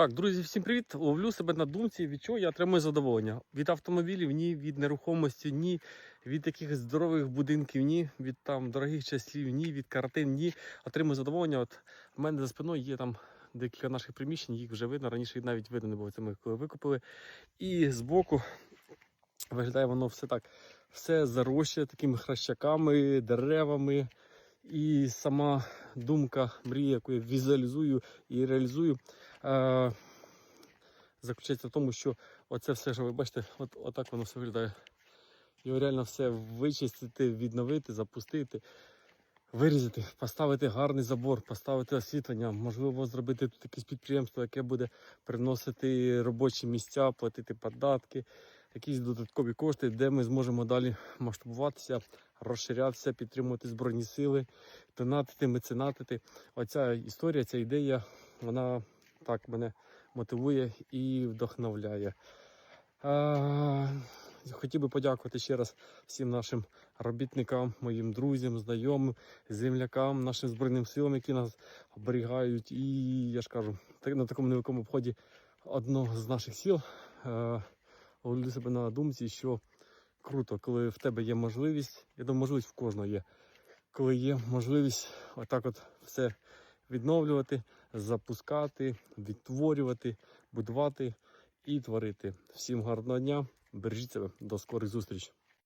Так, друзі, всім привіт! Ловлю себе на думці, від чого я отримую задоволення. Від автомобілів, ні, від нерухомості, ні, від якихось здорових будинків, ні, від там дорогих часлів, ні, від картин, ні. Отримую задоволення. От в мене за спиною є там декілька наших приміщень, їх вже видно. Раніше їх навіть видно не було. Це ми коли викупили. І збоку виглядає воно все так. Все зарощує такими хращаками, деревами. І сама думка, мрія, яку я візуалізую і реалізую, е, заключається в тому, що оце все, що ви бачите, от, отак воно все виглядає. Його реально все вичистити, відновити, запустити, вирізати, поставити гарний забор, поставити освітлення, можливо, зробити тут якесь підприємство, яке буде приносити робочі місця, платити податки, якісь додаткові кошти, де ми зможемо далі масштабуватися, розширятися, підтримувати збройні сили, донатити, меценатити. Оця історія, ця ідея, вона так мене мотивує і вдохновляє. А, хотів би подякувати ще раз всім нашим робітникам, моїм друзям, знайомим, землякам, нашим збройним силам, які нас оберігають. І я ж кажу, на такому невеликому обході одного з наших сіл ловлю себе на думці, що круто, коли в тебе є можливість, я думаю, можливість в кожного є, коли є можливість отак от все відновлювати, запускати, відтворювати, будувати і творити. Всім гарного дня, бережіть себе, до скорих зустріч.